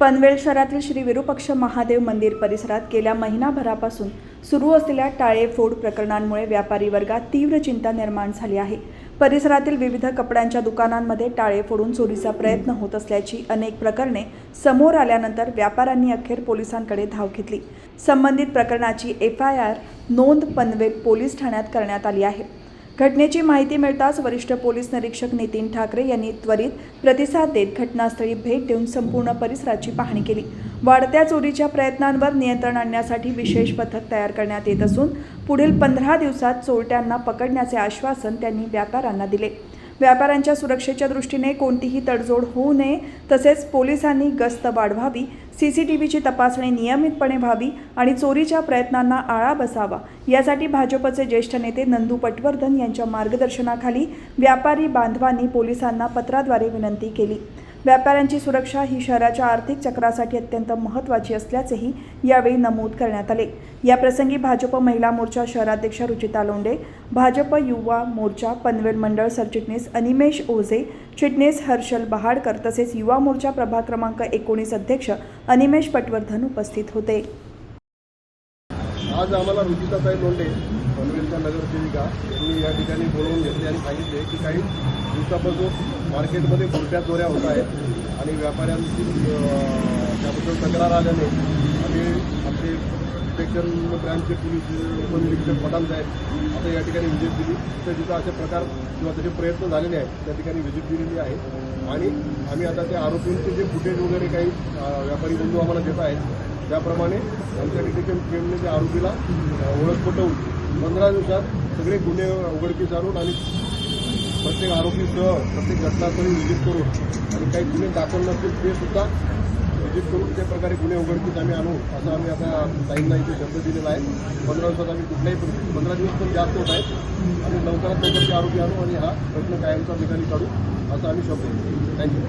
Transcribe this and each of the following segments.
पनवेल शहरातील श्री विरूपक्ष महादेव मंदिर परिसरात गेल्या महिनाभरापासून सुरू असलेल्या टाळेफोड प्रकरणांमुळे व्यापारी वर्गात तीव्र चिंता निर्माण झाली आहे. परिसरातील विविध कपड्यांच्या दुकानांमध्ये टाळे फोडून चोरीचा प्रयत्न होत असल्याची अनेक प्रकरणे समोर आल्यानंतर व्यापाऱ्यांनी अखेर पोलिसांकडे धाव घेतली. संबंधित प्रकरणाची एफ आय आर नोंद पनवेल पोलीस ठाण्यात करण्यात आली आहे. घटनेची माहिती मिळताच वरिष्ठ पोलीस निरीक्षक नितीन ठाकरे यांनी त्वरित प्रतिसाद देत घटनास्थळी भेट देऊन संपूर्ण परिसराची पाहणी केली. वाढत्या चोरीच्या प्रयत्नांवर नियंत्रण आणण्यासाठी विशेष पथक तयार करण्यात येत असून पुढील पंधरा दिवसात चोरट्यांना पकडण्याचे आश्वासन त्यांनी व्यापाऱ्यांना दिले. व्यापाऱ्यांच्या सुरक्षेच्या दृष्टीने कोणतीही तडजोड होऊ नये. तसेच पोलिसांनी गस्त वाढवावी सी सी टी व्हीची तपासणी नियमितपणे व्हावी आणि चोरीच्या प्रयत्नांना आळा बसावा. यासाठी भाजपचे ज्येष्ठ नेते नंदू पटवर्धन यांच्या मार्गदर्शनाखाली व्यापारी बांधवांनी पोलिसांना पत्राद्वारे विनंती केली. व्यापाऱ्यांची सुरक्षा ही शहराच्या आर्थिक चक्रासाठी अत्यंत महत्त्वाची असल्याचेही यावेळी नमूद करण्यात आले. याप्रसंगी भाजप महिला मोर्चा शहराध्यक्षा रुचिता लोंडे भाजप युवा मोर्चा पनवेल मंडळ सरचिटणीस अनिमेश ओझे चिटणीस हर्षल बहाडकर तसेच युवा मोर्चा प्रभाग क्रमांक एकोणीस अध्यक्ष अनिमेश पटवर्धन उपस्थित होते. आज आम्हाला रुचिताताई लोंढे पनवेलच्या नगरसेविका यांनी या ठिकाणी बोलवून घेतले आणि सांगितले की काही दिवसापासून मार्केटमध्ये कोणत्या चोऱ्या होत आहेत आणि व्यापाऱ्यांची त्याबद्दल तक्रार आल्याने आम्ही आमचे इन्स्पेक्शन ब्रँचचे पोलीस उपनिरीक्षक पदांत आहेत. आता या ठिकाणी व्हिजिट दिली. तर तिथं असे प्रकार किंवा त्याचे प्रयत्न झालेले आहेत. त्या ठिकाणी व्हिजिट दिलेली आहे. आणि आम्ही आता त्या आरोपींचे जे फुटेज वगैरे काही व्यापारी बंधू आम्हाला देत आहेत त्याप्रमाणे आमच्या डिटेक्शन टीमने त्या आरोपीला ओळख पटवून पंधरा दिवसात सगळे गुन्हे उघडकीस आणून आणि प्रत्येक आरोपीसह प्रत्येक घटनास्थळी व्हिजिट करून आणि काही गुन्हे दाखल नसतील ते सुद्धा व्हिजिट करून त्या प्रकारे गुन्हे उघडकीस आम्ही आणू असं आम्ही आता ताईंना इथे शब्द दिलेला आहे. पंधरा दिवसात आम्ही कुठल्याही परिस्थिती पंधरा दिवस पण जास्त होत आहेत आणि लवकरात लवकर ते आरोपी आणू आणि हा प्रश्न कायमचा निकाली काढू असं आम्ही शब्द थँक्यू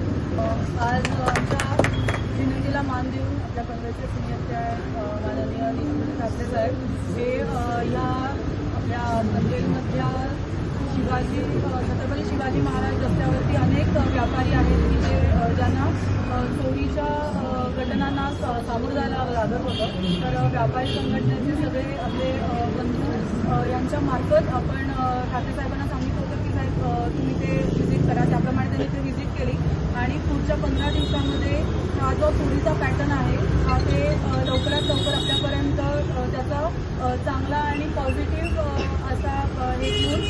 आज आमच्या मान देऊन आपल्या पनवेलचे सिनियर त्या माननीय ठाकरे साहेब हे या आपल्या पनवेलमधल्या शिवाजी छत्रपती शिवाजी महाराज रस्त्यावरती अनेक व्यापारी आहेत की जे ज्यांना चोरीच्या अ, घटनांना सामोरं जायला लागत होतं. तर व्यापारी संघटनेचे सगळे आपले बंधू यांच्यामार्फत आपण ठाकरे साहेबांना सांगितलं होतं की साहेब तुम्ही ते व्हिजिट करा. त्याप्रमाणे त्यांनी ते व्हिजिट केली. आणि पुढच्या पंधरा दिवसामध्ये हा जो चोरीचा पॅटर्न आहे हा ते लवकरात लवकर आपल्यापर्यंत त्याचा चांगला आणि पॉझिटिव्ह असा हे घेऊन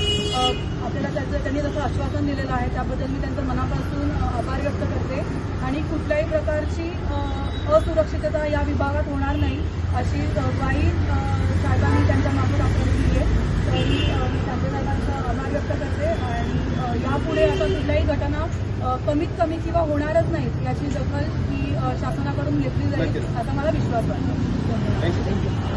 आपल्याला त्याचं त्यांनी जसं आश्वासन दिलेलं आहे त्याबद्दल मी त्यांचं मनापासून आभार व्यक्त करते. आणि कुठल्याही प्रकारची असुरक्षितता या विभागात होणार नाही अशी ग्वाही साहेबांनी त्यांच्या मार्फत आपल्याला दिली आहे. तरी मी त्यांच्या साहेबांचा आभार व्यक्त करते आणि यापुढे आता कुठल्याही घटना कमीत कमी किंवा होणारच नाहीत याची दखल ही शासनाकडून घेतली जाईल. असा मला विश्वास वाटतो